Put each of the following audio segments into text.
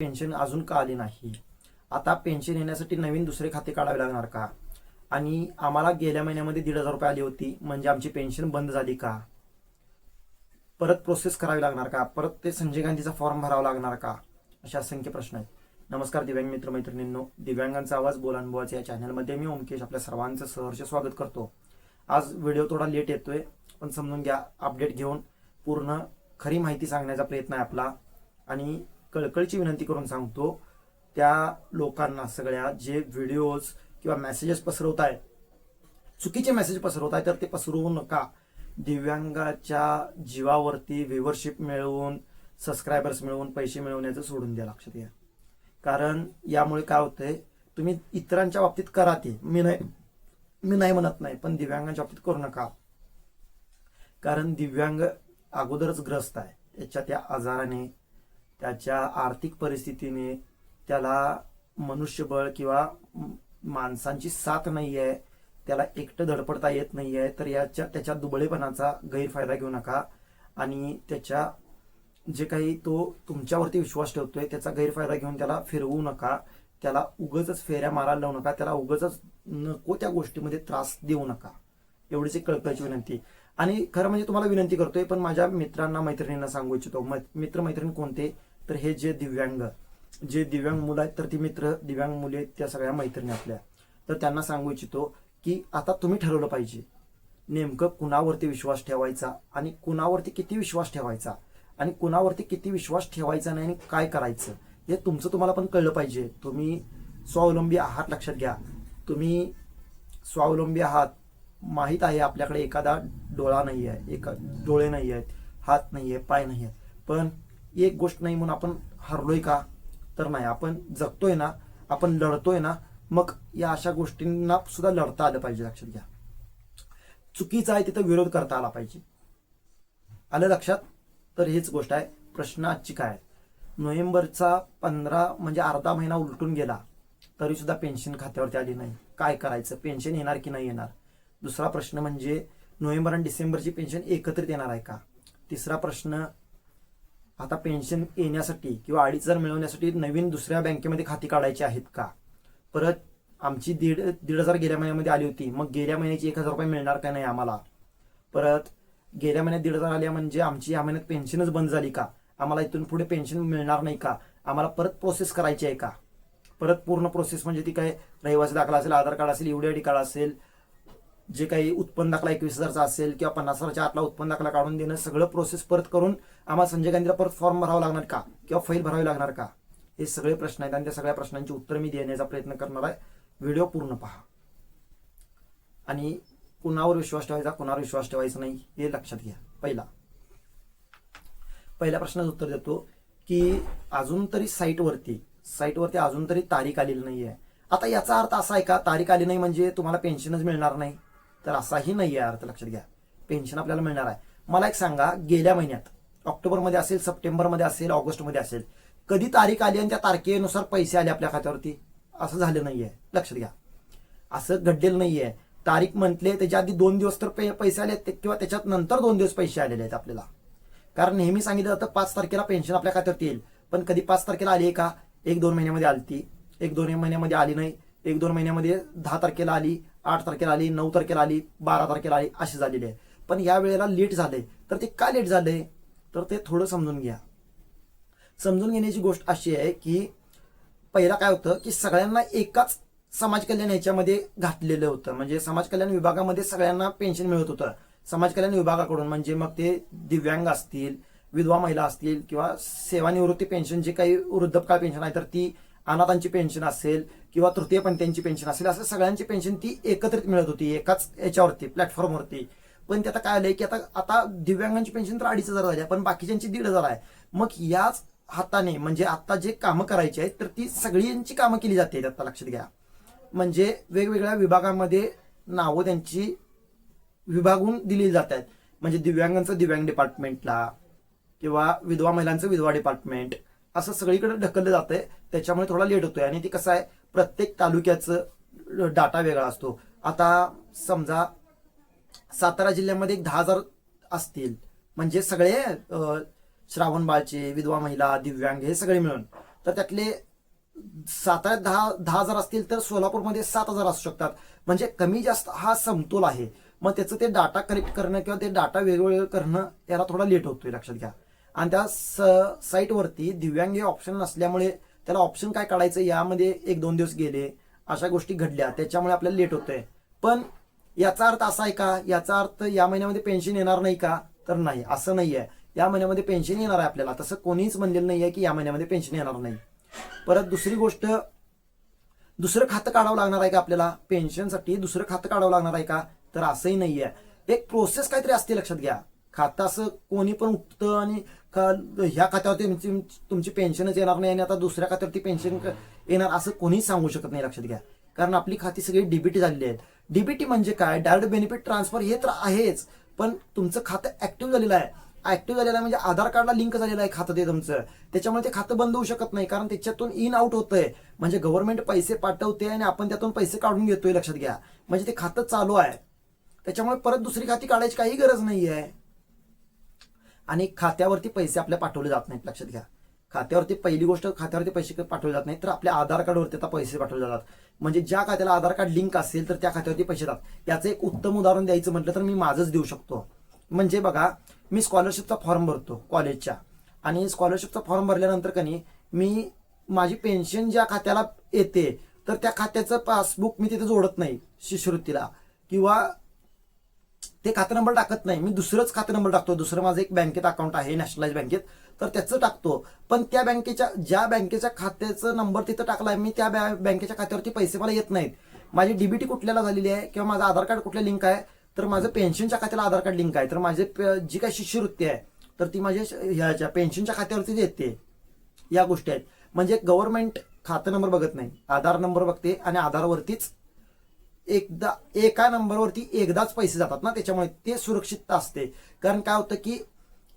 Pension अजून का आली नाही? आता पेन्शन येण्यासाठी नवीन दुसरे खाते काढावे लागणार का? आणि आम्हाला गेल्या महिन्यामध्ये दीड हजार रुपये आली होती म्हणजे आमची पेन्शन बंद झाली का? परत प्रोसेस करावी लागणार का? परत ते संजय गांधीचा फॉर्म भरावा लागणार का? असे असंख्य प्रश्न आहेत. नमस्कार दिव्यांग मित्र मैत्रिणींनो. दिव्यांगांचा आवाज बोलानुभवाचा या चॅनलमध्ये मी ओमकेश आपल्या सर्वांचं सहर्ष स्वागत करतो. आज व्हिडिओ थोडा लेट येतोय पण समजून घ्या अपडेट घेऊन पूर्ण खरी माहिती सांगण्याचा प्रयत्न आहे आपला. आणि कळकळीची विनंती करून सांगतो त्या लोकांना सगळ्या जे व्हिडिओज किंवा मेसेजेस पसरवत आहेत चुकीचे मेसेज पसरवत आहे तर ते पसरवू नका. दिव्यांगाच्या जीवावरती व्ह्युअरशिप मिळवून सबस्क्रायबर्स मिळवून पैसे मिळवण्याचं सोडून द्या लक्षात घ्या. कारण यामुळे काय होतंय तुम्ही इतरांच्या बाबतीत करा ते. मी नाही मी नाही म्हणत नाही पण दिव्यांगांच्या बाबतीत करू नका. कारण दिव्यांग अगोदरच ग्रस्त आहे. त्याच्या त्या आजाराने त्याच्या आर्थिक परिस्थितीने त्याला मनुष्यबळ किंवा माणसांची साथ नाही आहे त्याला एकटं धडपडता येत नाही आहे तर याच्या त्याच्या दुबळेपणाचा गैरफायदा घेऊ नका. आणि त्याच्या जे काही तो तुमच्यावरती विश्वास ठेवतोय त्याचा गैरफायदा घेऊन त्याला फिरवू नका. त्याला उगच फेऱ्या मारायला लावू नका. त्याला उगच नको त्या गोष्टीमध्ये त्रास देऊ नका. एवढीच एक कळकळीची विनंती. आणि खरं म्हणजे तुम्हाला विनंती करतोय पण माझ्या मित्रांना मैत्रिणींना सांगू इच्छितो. मित्र मैत्रिणी कोणते? तर हे जे दिव्यांग जे दिव्यांग मुलं आहेत तर ती मित्र दिव्यांग मुली आहेत त्या सगळ्या मैत्रिणी आपल्या. तर त्यांना सांगू इच्छितो की आता तुम्ही ठरवलं पाहिजे. नेमकं कुणावरती विश्वास ठेवायचा आणि कुणावरती किती विश्वास ठेवायचा आणि कुणावरती किती विश्वास ठेवायचा नाही आणि काय करायचं हे तुमचं तुम्हाला पण कळलं पाहिजे. तुम्ही स्वावलंबी आहात लक्षात घ्या. तुम्ही स्वावलंबी आहात. माहीत आहे आपल्याकडे एखादा डोळा नाही आहे एका डोळे नाही आहेत हात नाही आहे पाय नाही आहे पण एक गोष्ट नाही म्हणून आपण हरलोय का? तर नाही. आपण जगतोय ना आपण लढतोय ना मग या अशा गोष्टींना सुद्धा लढता आलं पाहिजे. लक्षात घ्या. चुकीचा आहे तिथं विरोध करता आला पाहिजे. आलं लक्षात? तर हीच गोष्ट आहे. प्रश्न आजची काय आहे? नोव्हेंबरचा पंधरा म्हणजे अर्धा महिना उलटून गेला तरी सुद्धा पेन्शन खात्यावरती आली नाही. काय करायचं? पेन्शन येणार की नाही येणार? दुसरा प्रश्न म्हणजे नोव्हेंबर आणि डिसेंबरची पेन्शन एकत्रित येणार आहे का? तिसरा प्रश्न आता पेन्शन येण्यासाठी किंवा अडीच हजार मिळवण्यासाठी नवीन दुसऱ्या बँकेमध्ये खाती काढायची आहेत का? परत आमची दीड दीड हजार गेल्या महिन्यामध्ये आली होती. मग गेल्या महिन्याची एक हजार रुपये मिळणार का नाही आम्हाला? परत गेल्या महिन्यात दीड हजार आल्या म्हणजे आमची या महिन्यात पेन्शनच बंद झाली का? आम्हाला इथून पुढे पेन्शन मिळणार नाही का? आम्हाला परत प्रोसेस करायची आहे का? परत पूर्ण प्रोसेस म्हणजे ती काय? रहिवासी दाखला असेल आधार कार्ड असेल एवढी आय डी कार्ड असेल जे काही उत्पन्न दाखला एकवीस हजारचा असेल किंवा पन्नास हजारच्या आतला उत्पन्न दाखला काढून देणं सगळं प्रोसेस परत करून आम्हाला संजय गांधीला परत फॉर्म भरावा लागणार का? किंवा फाईल भरावी लागणार का? हे सगळे प्रश्न आहेत आणि त्या सगळ्या प्रश्नांची उत्तर मी देण्याचा प्रयत्न करणार आहे. व्हिडिओ पूर्ण पहा. आणि कुणावर विश्वास ठेवायचा कुणावर विश्वास ठेवायचा नाही हे लक्षात घ्या. पहिला. पहिल्या प्रश्नाचं उत्तर देतो की अजून तरी साईटवरती साईटवरती अजून तरी तारीख आलेली नाही आहे आता याचा अर्थ असा आहे का? तारीख आली नाही म्हणजे तुम्हाला पेन्शनच मिळणार नाही. तर असाही नाही आहे अर्थ लक्षात घ्या. पेन्शन आपल्याला मिळणार आहे. मला एक सांगा गेल्या महिन्यात ऑक्टोबरमध्ये असेल सप्टेंबरमध्ये असेल ऑगस्टमध्ये असेल कधी तारीख आली आणि त्या तारखेनुसार पैसे आले आपल्या खात्यावरती? असं झालं नाहीये लक्षात घ्या. असं घडलेलं नाहीये तारीख म्हटले त्याच्या आधी दोन दिवस तर पे- पैसे आले आहेत किंवा त्याच्यात नंतर दोन दिवस पैसे आलेले आहेत आपल्याला. कारण नेहमी सांगितलं जातं पाच तारखेला पेन्शन आपल्या खात्यात येईल. पण कधी पाच तारखेला आली आहे का? एक दोन महिन्यामध्ये आली ती एक दोन महिन्यामध्ये आली नाही. एक दोन महिन्यामध्ये दहा तारखेला आली. आठ तारखेला आली नऊ तारखेला आली बारा तारखेला आली अशी झालेली आहे. पण या वेळेला लेट झाले तर ते का लेट झाले? तर ते थोडं समजून घ्या. समजून घेण्याची गोष्ट अशी आहे की पहिला काय होतं की सगळ्यांना एकाच समाज कल्याण ह्याच्यामध्ये घातलेलं होतं. म्हणजे समाज कल्याण विभागामध्ये सगळ्यांना पेन्शन मिळत होतं. समाज कल्याण विभागाकडून म्हणजे मग ते दिव्यांग असतील विधवा महिला असतील किंवा सेवानिवृत्ती पेन्शन जे काही वृद्धपकाळ पेन्शन आहे तर ती अनाथांची पेन्शन असेल किंवा तृतीयपंथीयांची पेन्शन असेल असं सगळ्यांची पेन्शन ती एकत्रित मिळत होती एकाच याच्यावरती प्लॅटफॉर्मवरती पण ते आता काय आलंय की आता आता दिव्यांगांची पेन्शन तर अडीच हजार झाली आहे, पण बाकीच्यांची दीड हजार आहे. मग याच हाताने म्हणजे आता जे कामं करायची आहेत तर ती सगळ्यांची कामं केली जाते आता लक्षात घ्या. म्हणजे वेगवेगळ्या विभागामध्ये नावं त्यांची विभागून दिली जात आहेत. म्हणजे दिव्यांगांचं दिव्यांग डिपार्टमेंटला किंवा विधवा महिलांचं विधवा डिपार्टमेंट असं सगळीकडे ढकललं जातंय. त्याच्यामुळे थोडा लेट होतोय आणि ते कसं आहे प्रत्येक तालुक्याचं डाटा वेगळा असतो. आता समजा सातारा जिल्ह्यामध्ये एक दहा हजार असतील. म्हणजे सगळे श्रावण श्रावणबाळचे विधवा महिला दिव्यांग हे सगळे मिळून. तर त्यातले साताऱ्यात दहा दहा हजार असतील तर सोलापूरमध्ये सात हजार असू शकतात. म्हणजे कमी जास्त हा समतोल आहे. मग त्याचं ते डाटा कलेक्ट करणं किंवा ते डाटा वेगवेगळं करणं याला थोडा लेट होतोय लक्षात घ्या. आणि त्या स साईटवरती दिव्यांग हे ऑप्शन नसल्यामुळे त्याला ऑप्शन काय काढायचं? यामध्ये एक दोन दिवस गेले अशा गोष्टी घडल्या. त्याच्यामुळे आपल्याला लेट होतंय. पण याचा अर्थ असा आहे का? याचा अर्थ या महिन्यामध्ये पेन्शन येणार नाही का? तर नाही. असं नाही आहे या महिन्यामध्ये पेन्शन येणार आहे आपल्याला. तसं कोणीच म्हणलेलं नाही आहे की या महिन्यामध्ये पेन्शन येणार नाही. परत दुसरी गोष्ट दुसरं खातं काढावं लागणार आहे का आपल्याला? पेन्शनसाठी दुसरं खातं काढावं लागणार आहे का? तर असंही नाही आहे एक प्रोसेस काहीतरी असते लक्षात घ्या. खातं असं कोणी पण उठतं आणि ह्या खात्यावरती तुमची तुमची पेन्शनच येणार नाही आणि आता दुसऱ्या खात्यावरती पेन्शन येणार असं कोणीच सांगू शकत नाही लक्षात घ्या. कारण आपली खाती सगळी डीबीटी झालेली आहेत. डीबीटी म्हणजे काय? डायरेक्ट बेनिफिट ट्रान्सफर हे तर आहेच पण तुमचं खातं ऍक्टिव्ह झालेलं आहे. ऍक्टिव्ह झालेलं आहे म्हणजे आधार कार्डला लिंक झालेलं आहे खातं ते तुमचं. त्याच्यामुळे ते खातं बंद होऊ शकत नाही कारण त्याच्यातून इन आउट होतंय. म्हणजे गव्हर्नमेंट पैसे पाठवते आणि आपण त्यातून पैसे काढून घेतोय लक्षात घ्या. म्हणजे ते खातं चालू आहे. त्याच्यामुळे परत दुसरी खाती काढायची काही गरज नाही आहे आणि खात्यावरती पैसे आपल्या पाठवले जात नाहीत लक्षात घ्या. खात्यावरती पहिली गोष्ट खात्यावरती पैसे पाठवले जात नाही तर आपल्या आधार कार्डवरती आता पैसे पाठवले जातात. म्हणजे ज्या खात्याला आधार कार्ड लिंक असेल तर त्या खात्यावरती पैसे जातात याचं एक उत्तम उदाहरण द्यायचं म्हटलं तर मी माझंच देऊ शकतो. म्हणजे बघा मी स्कॉलरशिपचा फॉर्म भरतो कॉलेजच्या आणि स्कॉलरशिपचा फॉर्म भरल्यानंतर कनी मी माझी पेन्शन ज्या खात्याला येते तर त्या खात्याचं पासबुक मी तिथे जोडत नाही शिष्यवृत्तीला किंवा ते खातं नंबर टाकत नाही. मी दुसरंच खातं नंबर टाकतो. दुसरं माझं एक बँकेत अकाउंट आहे नॅशनलाइज बँकेत. तर त्याचं टाकतो. पण त्या बँकेच्या ज्या बँकेच्या खात्याचं नंबर तिथं टाकलाय मी त्या बँकेच्या खात्यावरती पैसे मला येत नाहीत. माझी डीबीटी कुठल्याला झालेली आहे किंवा माझं आधार कार्ड कुठल्या लिंक आहे तर माझं पेन्शनच्या खात्याला आधार कार्ड लिंक आहे. तर माझे प- जी काही शिष्यवृत्ती आहे तर ती माझ्या श- ह्याच्या पेन्शनच्या खात्यावरती येते या गोष्टी आहेत. म्हणजे गव्हर्नमेंट खातं नंबर बघत नाही. आधार नंबर बघते आणि आधारवरतीच एकदा एका नंबरवरती एकदाच पैसे जातात ना त्याच्यामुळे ते सुरक्षितता असते. कारण काय होतं की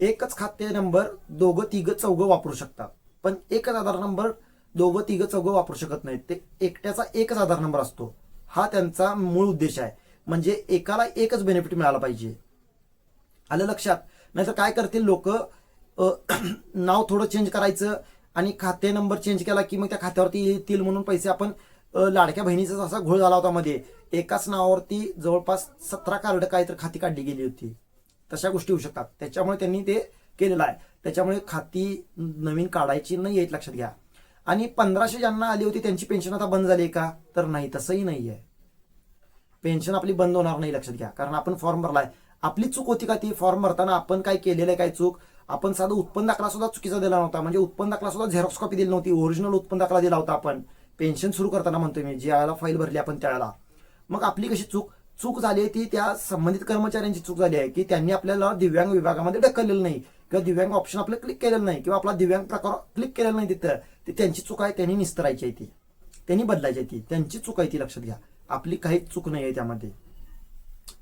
एकच खाते नंबर दोघं तिघं चौघं वापरू शकतात. पण एकच आधार नंबर दोघं तिघं चौघं वापरू शकत नाहीत. ते एकट्याचा एकच आधार नंबर असतो. हा त्यांचा मूळ उद्देश आहे. म्हणजे एकाला एकच बेनिफिट मिळाला पाहिजे. आलं लक्षात? नाहीतर काय करतील लोक नाव थोडं चेंज करायचं आणि खाते नंबर चेंज केला की मग त्या खात्यावरती येतील म्हणून पैसे आपण लाडक्या बहिणीचा असा घोळ झाला होता मध्ये. एकाच नावावरती जवळपास सतरा कार्ड काहीतरी खाती काढली गेली होती. तशा गोष्टी होऊ शकतात. त्याच्यामुळे त्यांनी ते केलेलं आहे. त्याच्यामुळे खाती नवीन काढायची नाही आहेत लक्षात घ्या. आणि पंधराशे ज्यांना आली होती त्यांची पेन्शन आता बंद झाली आहे का? तर नाही तसंही नाही आहे पेन्शन आपली बंद होणार नाही लक्षात घ्या. कारण आपण फॉर्म भरलाय. आपली चूक होती का ती फॉर्म भरताना आपण काय केलेलं आहे काय चूक? आपण साधं उत्पन्न दाखला सुद्धा चुकीचा दिला नव्हता. म्हणजे उत्पन्न दाखला सुद्धा झेरॉक्स कॉपी दिली नव्हती. ओरिजिनल उत्पन्न दाखला दिला होता आपण. पेन्शन सुरू करताना म्हणतोय मी ज्या वेळेला फाईल भरली आपण त्यावेळेला मग आपली कशी चूक चूक झाली आहे ती त्या संबंधित कर्मचाऱ्यांची चूक झाली आहे की त्यांनी आपल्याला दिव्यांग विभागामध्ये ढकललेलं नाही किंवा दिव्यांग ऑप्शन आपलं क्लिक केलेलं नाही किंवा आपला दिव्यांग प्रकार क्लिक केलेला नाही तिथं ती त्यांची चूक आहे त्यांनी निस्तरायची आहे ती. त्यांनी बदलायची आहे ती. त्यांची चूक आहे ती लक्षात घ्या. आपली काहीच चूक नाही आहे त्यामध्ये.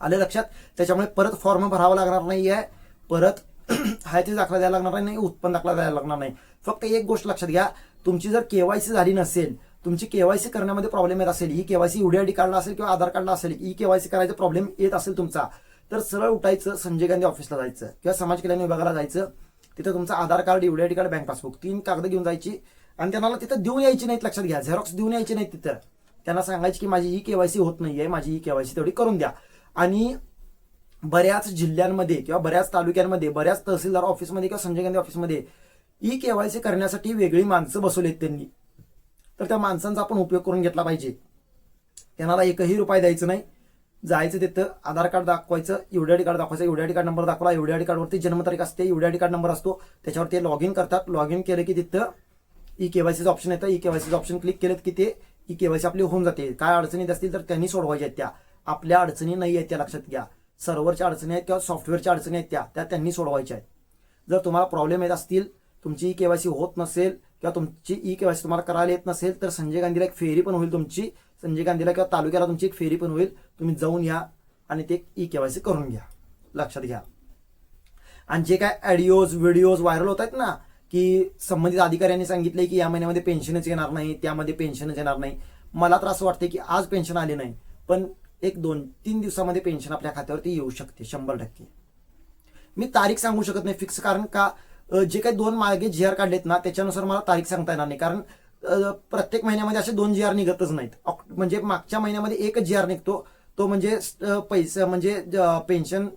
आलं लक्षात? त्याच्यामुळे परत फॉर्म भरावा लागणार नाही आहे. परत हाय ते दाखला द्यायला लागणार नाही उत्पन्न दाखला द्यायला लागणार नाही. फक्त एक गोष्ट लक्षात घ्या. तुमची जर केवायसी झाली नसेल तुमची केवायसी करण्यामध्ये प्रॉब्लेम येत असेल ही केवायसी युडीआयडी कार्डला असेल किंवा आधार कार्डला असेल ई केवायसी करायचा प्रॉब्लेम येत असेल तुमचा तर सरळ उठायचं संजय गांधी ऑफिसला जायचं किंवा समाज कल्याण विभागाला जायचं तिथं तुमचं Aadhaar card UDID card bank passbook तीन कागद घेऊन जायची आणि त्यांना तिथं देऊन यायची नाहीत लक्षात घ्या. झेरॉक्स देऊन यायची नाहीत तिथं. त्यांना सांगायची की माझी ही केवायसी होत नाहीये माझी ही केवायसी तेवढी करून द्या. आणि बऱ्याच जिल्ह्यांमध्ये किंवा बऱ्याच तालुक्यांमध्ये बऱ्याच तहसीलदार ऑफिसमध्ये किंवा संजय गांधी ऑफिसमध्ये ई केवायसी करण्यासाठी वेगळी माणसं बसवली आहेत त्यांनी. तर त्या माणसांचा आपण उपयोग करून घेतला पाहिजे. त्यांना एकही रुपये द्यायचं नाही. जायचं तिथं आधार कार्ड दाखवायचं युडीआयडी कार्ड दाखवायचं युडीआयडी कार्ड नंबर दाखवला आयडी कार्डवरती जन्मतारीख असते युडीआयडी कार्ड नंबर असतो त्याच्यावर ते लॉग इन करतात. लॉग इन केलं की तिथं ई केवायसीचं ऑप्शन येतं. ई केवायसीचं ऑप्शन क्लिक केलं की ते ई केवायसी आपली होऊन जाते. काय अडचणी असतील तर त्यांनी सोडवायच्या आहेत त्या. आपल्या अडचणी नाही आहेत त्या लक्षात घ्या. सर्व्हरच्या अडचणी आहेत किंवा सॉफ्टवेअरच्या अडचणी आहेत त्या त्या त्यांनी सोडवायच्या आहेत. जर तुम्हाला प्रॉब्लेम येत असतील तुमची ई केवायसी होत नसेल किंवा तुमची ई केवायसी तुम्हाला करायला येत नसेल तर संजय गांधीला एक फेरी पण होईल तुमची. संजय गांधीला किंवा तालुक्याला तुमची एक फेरी पण होईल. तुम्ही जाऊन या आणि ते ई केवायसी करून घ्या. लक्षात घ्या. आणि जे काय ऑडिओज व्हिडिओज व्हायरल होत आहेत ना की संबंधित अधिकाऱ्यांनी सांगितले की या महिन्यामध्ये पेन्शनच येणार नाही त्यामध्ये पेन्शनच येणार नाही. मला तर असं वाटतं की आज पेन्शन आले नाही पण एक दोन तीन दिवसामध्ये पेन्शन आपल्या खात्यावरती येऊ शकते शंभर टक्के. मी तारीख सांगू शकत नाही फिक्स कारण का जे काही दोन मागे जी आर काढलेत ना त्याच्यानुसार मला तारीख सांगता येणार नाही. कारण प्रत्येक महिन्यामध्ये असे दोन जी आर निघतच नाहीत. म्हणजे मागच्या महिन्यामध्ये एकच जी आर निघतो तो म्हणजे पैसा म्हणजे पेन्शन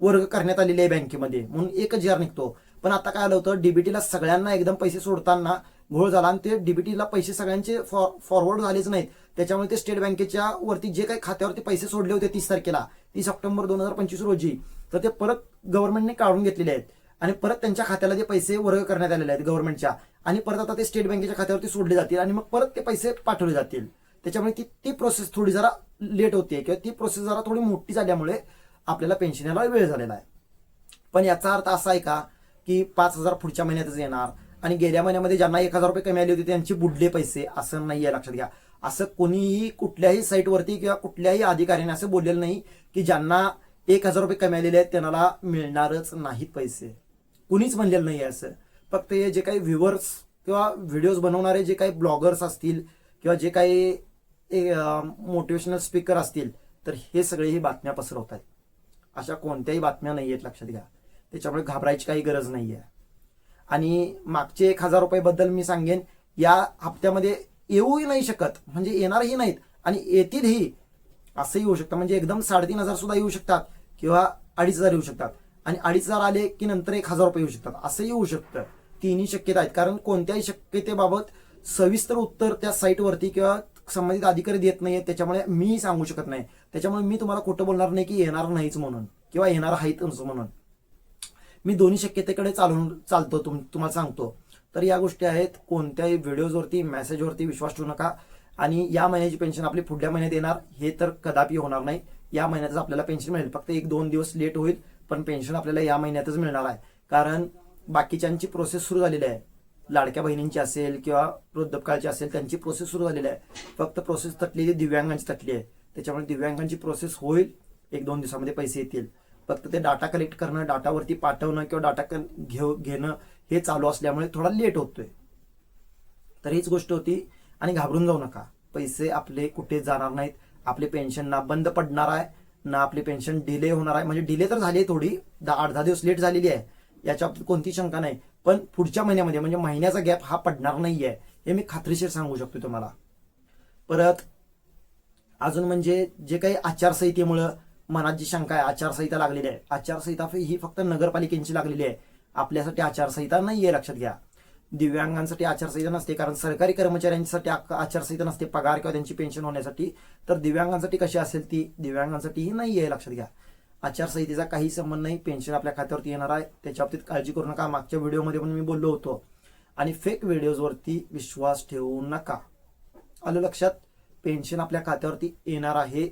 वर्ग करण्यात आलेली आहे बँकेमध्ये. म्हणून एकच जी आर निघतो. पण आता काय आलं होतं डीबीटीला सगळ्यांना एकदम पैसे सोडताना घोळ झाला आणि ते डीबीटीला पैसे सगळ्यांचे फॉरवर्ड झालेच नाहीत. त्याच्यामुळे ते स्टेट बँकेच्या वरती जे काही खात्यावरती पैसे सोडले होते तीस तारखेला तीस ऑक्टोबर दोन हजार पंचवीस रोजी तर ते परत गव्हर्नमेंटने काढून घेतलेले आहेत. आणि परत त्यांच्या खात्याला ते पैसे वर्ग करण्यात आलेले आहेत गव्हर्नमेंटच्या आणि परत आता ते स्टेट बँकेच्या खात्यावरती सोडले जातील आणि मग परत ते पैसे पाठवले जातील. त्याच्यामुळे ती ती प्रोसेस थोडी जरा लेट होते किंवा ती प्रोसेस जरा थोडी मोठी झाल्यामुळे आपल्याला पेन्शन यायला वेळ झालेला आहे. पण याचा अर्थ असा आहे का की पाच हजार पुढच्या महिन्यातच येणार आणि गेल्या महिन्यामध्ये ज्यांना एक हजार रुपये कमी आले होते त्यांचे बुडले पैसे असं नाही आहे लक्षात घ्या. असं कोणीही कुठल्याही साईटवरती किंवा कुठल्याही अधिकाऱ्याने असं बोललेलं नाही की ज्यांना एक हजार रुपये कमी आलेले आहेत त्यांना मिळणारच नाहीत पैसे. कुणीच म्हणलेलं नाही आहे असं. फक्त हे जे काही व्ह्युअर्स किंवा व्हिडिओज बनवणारे जे काही ब्लॉगर्स असतील किंवा जे काही मोटिवेशनल स्पीकर असतील तर हे सगळे ही बातम्या पसरवत आहेत अशा कोणत्याही बातम्या नाही आहेत लक्षात घ्या. त्याच्यामुळे घाबरायची काही गरज नाही आहे आणि मागचे एक हजार रुपयेबद्दल मी सांगेन या हप्त्यामध्ये येऊही नाही शकत. म्हणजे येणारही नाहीत आणि येतीलही. असंही होऊ शकतं. म्हणजे एकदम साडेतीन हजार सुद्धा येऊ शकतात किंवा अडीच हजार येऊ शकतात. आणि अडीच हजार आले की नंतर एक हजार रुपये येऊ शकतात. असंही होऊ शकतं. तिन्ही शक्यता आहेत. कारण कोणत्याही शक्यतेबाबत सविस्तर उत्तर त्या साईटवरती किंवा संबंधित अधिकारी देत नाहीये त्याच्यामुळे मी सांगू शकत नाही. त्याच्यामुळे मी तुम्हाला खोटं बोलणार नाही की येणार नाहीच म्हणून किंवा येणार आहेतच म्हणून. मी दोन्ही शक्यतेकडे चालून चालतो. तुम तुम्हाला सांगतो. तर या गोष्टी आहेत. कोणत्याही व्हिडिओजवरती मेसेजवरती विश्वास ठेवू नका. आणि या महिन्याची पेन्शन आपली पुढल्या महिन्यात येणार. हे तर कदापि होणार नाही. या महिन्यातच आपल्याला पेन्शन मिळेल. फक्त एक दोन दिवस लेट होईल. पण पेन्शन आपल्याला या महिन्यातच मिळणार आहे. कारण बाकीच्यांची प्रोसेस सुरू झालेली आहे. लाडक्या बहिणींची असेल किंवा वृद्धपकाळची असेल त्यांची प्रोसेस सुरू झालेली आहे. फक्त प्रोसेस तटलेली दिव्यांगांची तटली आहे त्याच्यामुळे दिव्यांगांची प्रोसेस होईल. एक दोन दिवसामध्ये पैसे येतील. फक्त ते डाटा कलेक्ट करणं डाटावरती पाठवणं किंवा डाटा घेऊ घेणं हे चालू असल्यामुळे थोडा लेट होतोय. तर हीच गोष्ट होती. आणि घाबरून जाऊ नका. पैसे आपले कुठे जाणार नाहीत. आपले पेन्शन ना बंद पडणार आहे. ना आपली पेन्शन डिले होणार आहे. म्हणजे डिले तर झाली आहे थोडी. दहा आठ दहा दिवस लेट झालेली आहे. याच्या बाबतीत कोणती शंका नाही. पण पुढच्या महिन्यामध्ये म्हणजे महिन्याचा गॅप हा पडणार नाही आहे हे मी खात्रीशीर सांगू शकतो तुम्हाला. परत अजून म्हणजे जे काही आचारसंहितेमुळं मनात जी शंका आहे आचारसंहिता लागलेली आहे. आचारसंहिता ही फक्त नगरपालिकेची लागलेली आहे. आपल्यासाठी आचारसंहिता नाही आहे लक्षात घ्या. दिव्यांगांसाठी आचारसंहिता नसते कारण सरकारी कर्मचाऱ्यांसाठी आचारसंहिता नसते पगार किंवा त्यांची पेन्शन होण्यासाठी. तर दिव्यांगांसाठी कशी असेल ती? दिव्यांगांसाठीही नाही आहे लक्षात घ्या. आचारसंहितेचा काही संबंध नाही पेन्शन आपल्या खात्यावरती येणार आहे. त्याच्या बाबतीत काळजी करू नका. मागच्या व्हिडिओमध्ये पण मी बोललो होतो. आणि फेक व्हिडिओजवरती विश्वास ठेवू नका. आलं लक्षात? पेन्शन आपल्या खात्यावरती येणार आहे.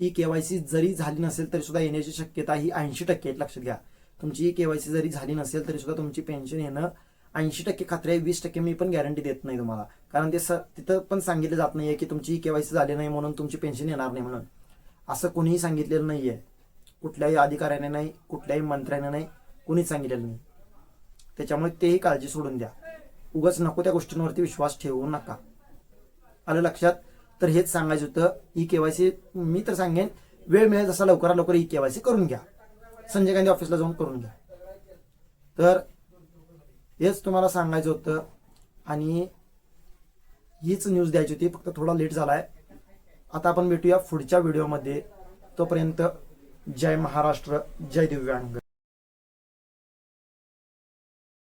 ई केवायसी जरी झाली नसेल तरी सुद्धा येण्याची शक्यता ही ऐंशी टक्के आहे लक्षात घ्या. तुमची ई केवायसी जरी झाली नसेल तरी सुद्धा तुमची पेन्शन येणं ऐंशी टक्के खात्री आहे वीस टक्के मी पण गॅरंटी देत नाही तुम्हाला. कारण ते स तिथं पण सांगितलं जात नाही आहे की तुमची केवायसी झाली नाही म्हणून तुमची पेन्शन येणार नाही म्हणून. असं कोणीही सांगितलेलं नाही आहे कुठल्याही अधिकाऱ्याने नाही कुठल्याही मंत्र्याने नाही कुणीच सांगितलेलं नाही. त्याच्यामुळे तेही काळजी सोडून द्या. उगाच नको त्या गोष्टींवरती विश्वास ठेवू नका. आलं लक्षात? तर हेच सांगायचं होतं ई केवायसी मी तर सांगेन वेळ मिळेल जसा लवकरात लवकर ई केवायसी करून घ्या. संजय गांधी ऑफिसला जाऊन करून घ्या. तर हेच तुम्हाला सांगायचं होतं. आणि हीच न्यूज द्यायची होती. फक्त थोडा लेट झालाय. आता आपण भेटूया पुढच्या व्हिडिओमध्ये तोपर्यंत जय महाराष्ट्र जय दिव्यांग.